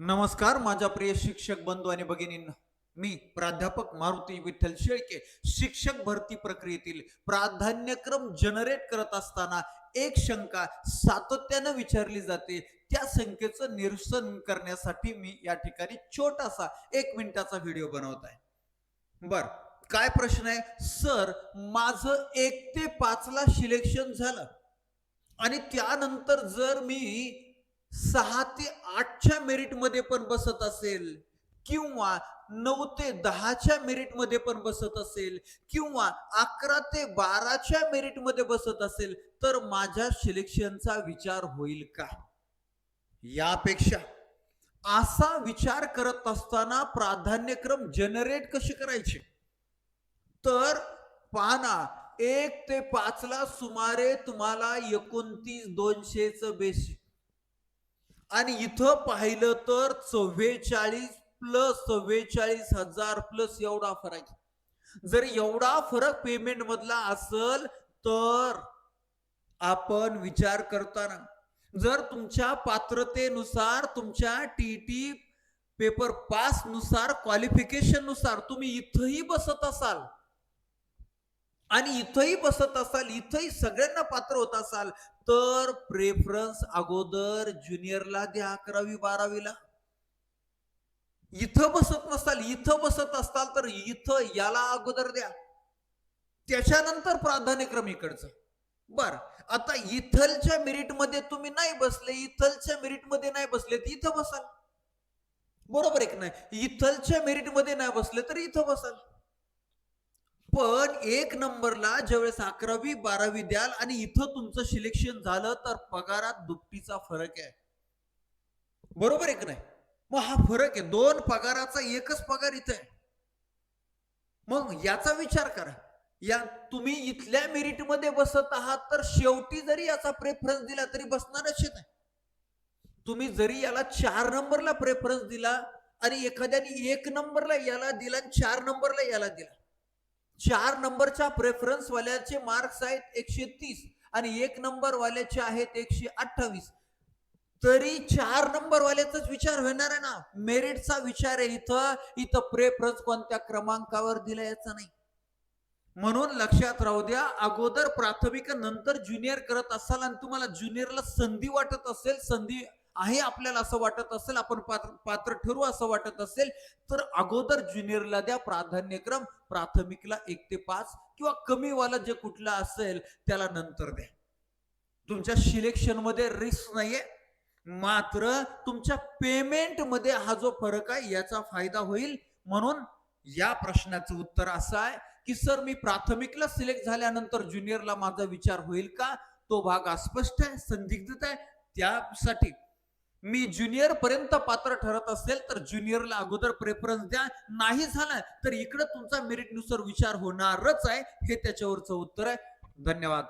नमस्कार माझ्या प्रिय शिक्षक बंधू आणि भगिनींना. मी प्राध्यापक मारुती विठ्ठल शेळके शिक्षक भरती प्रक्रियेतील प्राधान्यक्रम जनरेट करत असताना एक शंका सातत्यानं विचारली जाते. त्या शंकेचं निरसन करण्यासाठी मी या ठिकाणी छोटासा एक मिनिटाचा व्हिडिओ बनवत आहे. बर काय प्रश्न आहे? सर माझं एक ते पाचला सिलेक्शन झालं आणि त्यानंतर जर मी सहा ते आठच्या मेरिटमध्ये पण बसत असेल किंवा नऊ ते दहाच्या मेरिटमध्ये पण बसत असेल किंवा अकरा ते बाराच्या मेरिटमध्ये बसत असेल तर माझ्या सिलेक्शनचा विचार होईल का? यापेक्षा असा विचार करत असताना प्राधान्यक्रम जनरेट कसे करायचे? तर पाना एक ते पाचला सुमारे तुम्हाला एकोणतीस दोनशेच बेसिक आणि इथं पाहिलं तर चव्वेचाळीस प्लस चव्वेचाळीस हजार प्लस एवढा फरक आहे. जर एवढा फरक पेमेंट मधला असल तर आपण विचार करताना जर तुमच्या पात्रतेनुसार तुमच्या टी टी पेपर पासनुसार क्वालिफिकेशननुसार तुम्ही इथंही बसत असाल आणि इथंही बसत असाल इथंही सगळ्यांना पात्र होत असाल तर प्रेफरन्स अगोदर ज्युनियरला द्या अकरावी बारावीला. इथं बसत नसाल इथं बसत असाल तर इथं याला अगोदर द्या. त्याच्यानंतर प्राधान्यक्रम इकडचं. बर आता इथलच्या मेरिटमध्ये तुम्ही नाही बसले इथलच्या मेरिटमध्ये नाही बसले तर इथं बसाल. बरोबर एक नाही? इथलच्या मेरिटमध्ये नाही बसले तर इथं बसाल. पण एक नंबरला ज्यावेळेस अकरावी बारावी द्याल आणि इथं तुमचं सिलेक्शन झालं तर पगारात दुपटीचा फरक आहे. बरोबर एक नाही? मग हा फरक आहे. दोन पगाराचा एकच पगार इथं आहे. मग याचा विचार करा. या तुम्ही इथल्या मेरिटमध्ये बसत आहात तर शेवटी जरी याचा प्रेफरन्स दिला तरी बसणारच आहे. नाही तुम्ही जरी याला चार नंबरला प्रेफरन्स दिला आणि एखाद्याने एक नंबरला याला दिला आणि चार नंबरला याला दिला चार नंबरच्या प्रेफरन्स वाल्याचे मार्क्स आहेत एकशे तीस आणि एक नंबर वाल्याचे आहेत एकशे अठ्ठावीस. तरी चार नंबर वाल्याचाच विचार होणार आहे ना? मेरिटचा विचार आहे इथं. इथं प्रेफरन्स कोणत्या क्रमांकावर दिला याचा नाही. म्हणून लक्षात राहू द्या अगोदर प्राथमिक नंतर ज्युनियर करत असाल आणि तुम्हाला ज्युनियरला संधी वाटत असेल संधी आहे आपल्याला असं वाटत असेल आपण पात्र पात्र ठरू असं वाटत असेल तर अगोदर ज्युनियरला द्या प्राधान्यक्रम प्राथमिकला एक ते पाच किंवा कमीवाला जे कुठला असेल त्याला नंतर द्या. तुमच्या सिलेक्शनमध्ये रिस्क नाहीये मात्र तुमच्या पेमेंटमध्ये हा जो फरक आहे याचा फायदा होईल. म्हणून या प्रश्नाचं उत्तर असं आहे की सर मी प्राथमिकला सिलेक्ट झाल्यानंतर ज्युनियरला माझा विचार होईल का? तो भाग अस्पष्ट आहे संदिग्धता आहे. त्यासाठी मी ज्युनियर पर्यंत पात्र ठरत असेल तर ज्युनियरला अगोदर प्रेफरन्स द्या. नाही झालं तर इकडे तुमचा मेरिटनुसार विचार होणारच आहे हे त्याच्यावरचं उत्तर आहे. धन्यवाद.